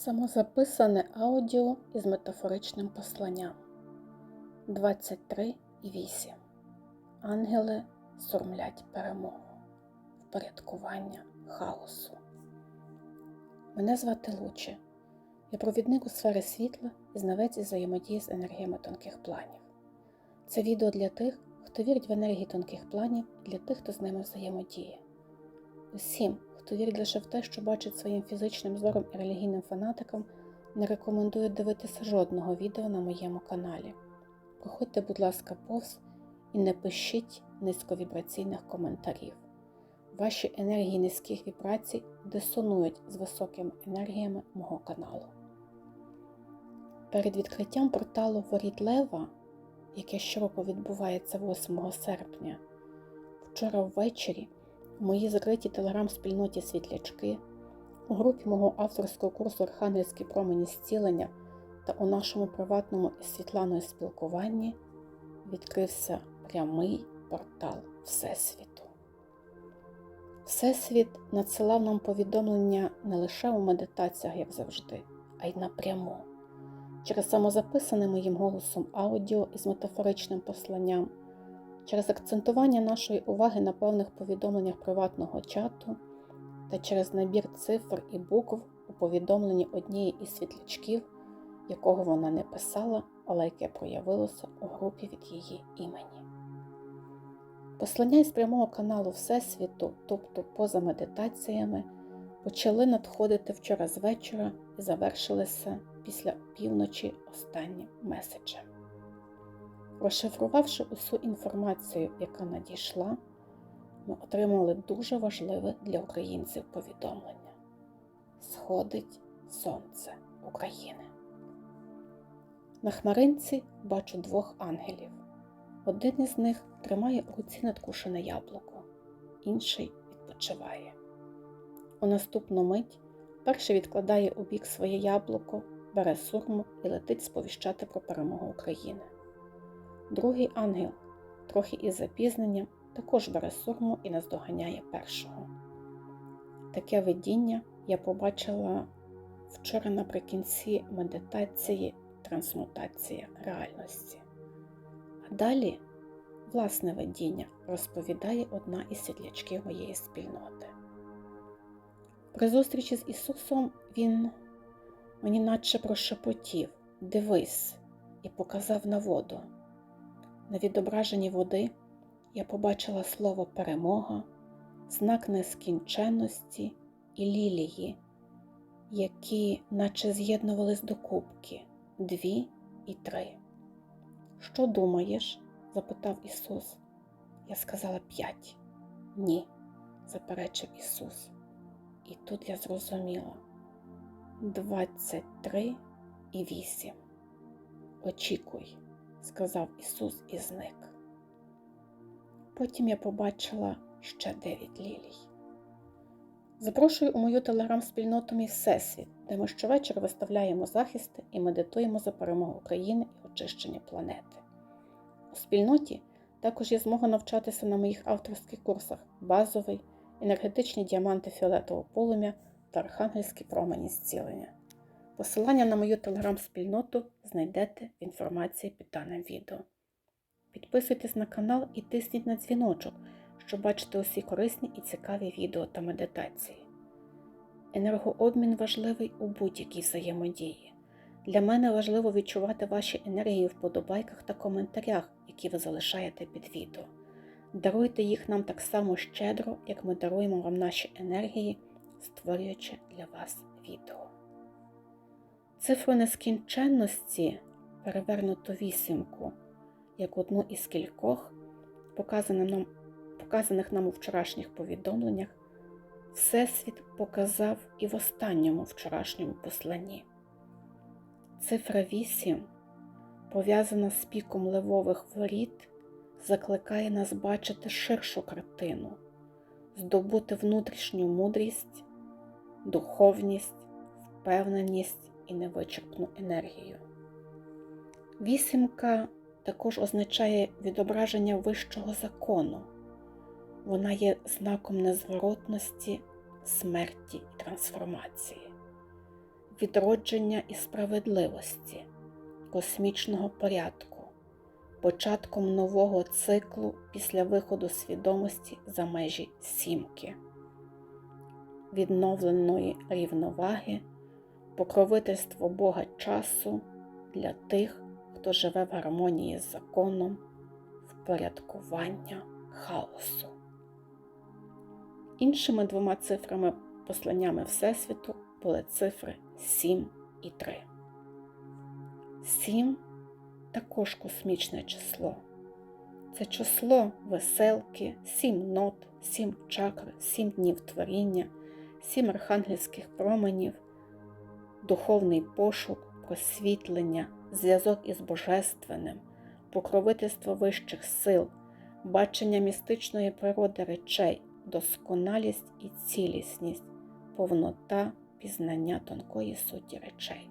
Самозаписане аудіо із метафоричним посланням 23.8. Ангели сурмлять перемогу, впорядкування хаосу. Мене звати Луче. Я провідник у сфері світла і знавець із взаємодії з енергіями тонких планів. Це відео для тих, хто вірить в енергії тонких планів, для тих, хто з ними взаємодіє. Усім, хто вірить лише в те, що бачить своїм фізичним зором і релігійним фанатикам, не рекомендую дивитися жодного відео на моєму каналі. Проходьте, будь ласка, повз і не пишіть низьковібраційних коментарів. Ваші енергії низьких вібрацій дисонують з високими енергіями мого каналу. Перед відкриттям порталу Воріт Лева, яке щороку відбувається 8 серпня, вчора ввечері у моїй закритій телеграм-спільноті Світлячки, у групі мого авторського курсу Архангельські промені зцілення та у нашому приватному із Світланою спілкуванні відкрився прямий портал Всесвіту. Всесвіт надсилав нам повідомлення не лише у медитаціях, як завжди, а й напряму. Через самозаписане моїм голосом аудіо із метафоричним посланням через акцентування нашої уваги на певних повідомленнях приватного чату та через набір цифр і букв у повідомленні однієї із світлячків, якого вона не писала, але яке проявилося у групі від її імені. Послання із прямого каналу Всесвіту, тобто поза медитаціями, почали надходити вчора з вечора і завершилися після півночі останнім меседжем. Розшифрувавши усю інформацію, яка надійшла, ми отримали дуже важливе для українців повідомлення: Сходить Сонце України. На хмаринці бачу двох ангелів. Один із них тримає у руці надкушене яблуко, інший відпочиває. У наступну мить перший відкладає у бік своє яблуко, бере сурму і летить сповіщати про перемогу України. Другий ангел, трохи із запізненням, також бере сурму і наздоганяє першого. Таке видіння я побачила вчора наприкінці медитації трансмутація реальності. А далі власне видіння розповідає одна із світлячків моєї спільноти. При зустрічі з Ісусом Він мені наче прошепотів Дивись і показав на воду. На відображенні води я побачила слово перемога, знак нескінченності і лілії, які наче з'єднувались до кубки дві і три. Що думаєш? запитав Ісус. Я сказала п'ять. Ні, заперечив Ісус. І тут я зрозуміла двадцять три і вісім. Очікуй сказав Ісус і зник. Потім я побачила ще дев'ять лілій. Запрошую у мою телеграм-спільноту Мій Всесвіт, де ми щовечора виставляємо захисти і медитуємо за перемогу України і очищення планети. У спільноті також є змога навчатися на моїх авторських курсах базовий, енергетичні діаманти фіолетового полум'я та архангельські промені зцілення. Посилання на мою телеграм-спільноту знайдете в інформації під даним відео. Підписуйтесь на канал і тисніть на дзвіночок, щоб бачити усі корисні і цікаві відео та медитації. Енергообмін важливий у будь-якій взаємодії. Для мене важливо відчувати ваші енергії в подобайках та коментарях, які ви залишаєте під відео. Даруйте їх нам так само щедро, як ми даруємо вам наші енергії, створюючи для вас відео. Цифру нескінченності перевернуто вісімку, як одну із кількох, показаних нам у вчорашніх повідомленнях, Всесвіт показав і в останньому вчорашньому посланні. Цифра 8, пов'язана з піком левових воріт, закликає нас бачити ширшу картину, здобути внутрішню мудрість, духовність, впевненість і невичерпну енергію. Вісімка також означає відображення вищого закону. Вона є знаком незворотності, смерті і трансформації. відродження і справедливості, космічного порядку, початком нового циклу після виходу свідомості за межі сімки, відновленої рівноваги, покровительство Бога часу для тих, хто живе в гармонії з законом, впорядкування хаосу. Іншими двома цифрами посланнями Всесвіту були цифри 7 і 3. 7 також космічне число. Це число веселки, сім нот, сім чакр, сім днів творіння, сім архангельських променів, духовний пошук, просвітлення, зв'язок із Божественним, покровительство вищих сил, бачення містичної природи речей, досконалість і цілісність, повнота пізнання тонкої суті речей.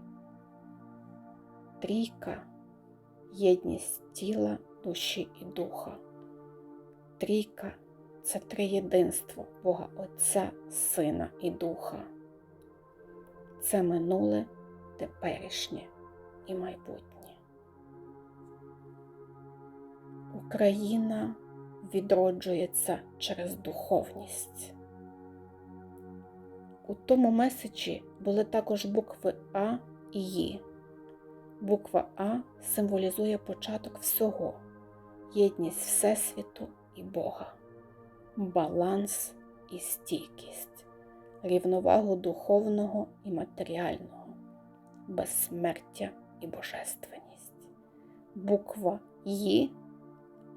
Трійка єдність тіла, душі і духа. Трійка це триєдинство Бога Отця, Сина і Духа. Це минуле, теперішнє і майбутнє. Україна відроджується через духовність. У тому меседжі були також букви А і Ї. Буква А символізує початок всього, єдність Всесвіту і Бога, баланс і стійкість, рівновагу духовного і матеріального, безсмертя і божественність. Буква Ї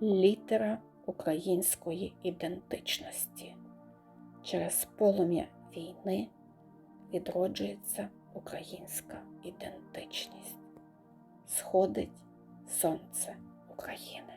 літера української ідентичності. Через полум'я війни відроджується українська ідентичність. Сходить сонце України.